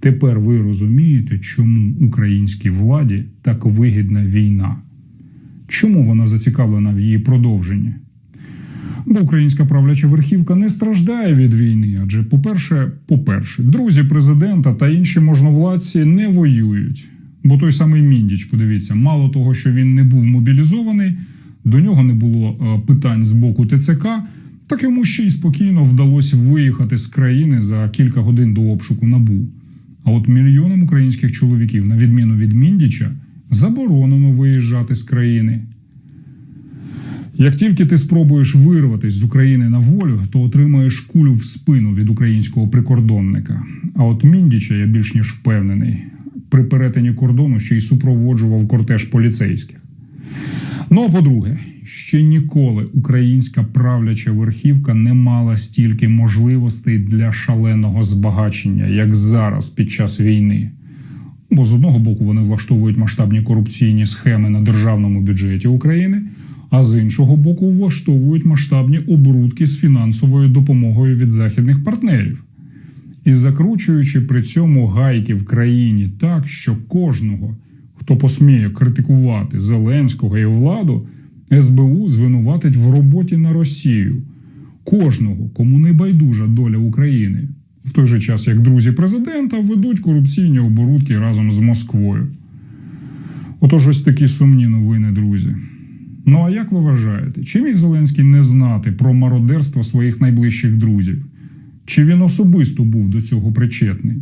Тепер ви розумієте, чому українській владі так вигідна війна? Чому вона зацікавлена в її продовженні? Бо українська правляча верхівка не страждає від війни, адже, по-перше, по-перше, друзі президента та інші можновладці не воюють. Бо той самий Міндіч, подивіться, мало того, що він не був мобілізований, до нього не було е, питань з боку ТЦК, так йому ще й спокійно вдалося виїхати з країни за кілька годин до обшуку набу. А от мільйонам українських чоловіків, на відміну від Міндіча, заборонено виїжджати з країни. Як тільки ти спробуєш вирватися з України на волю, то отримаєш кулю в спину від українського прикордонника. А от Міндіча, я більш ніж впевнений, при перетині кордону ще й супроводжував кортеж поліцейських. Ну а по-друге, ще ніколи українська правляча верхівка не мала стільки можливостей для шаленого збагачення, як зараз під час війни. Бо з одного боку вони влаштовують масштабні корупційні схеми на державному бюджеті України, а з іншого боку, влаштовують масштабні оборудки з фінансовою допомогою від західних партнерів. І закручуючи при цьому гайки в країні так, що кожного, хто посміє критикувати Зеленського і владу, СБУ звинуватить в роботі на Росію. Кожного, кому не байдужа доля України, в той же час як друзі президента ведуть корупційні оборудки разом з Москвою. Отож, ось такі сумні новини, друзі. Ну а як ви вважаєте, чи міг Зеленський не знати про мародерство своїх найближчих друзів? Чи він особисто був до цього причетний?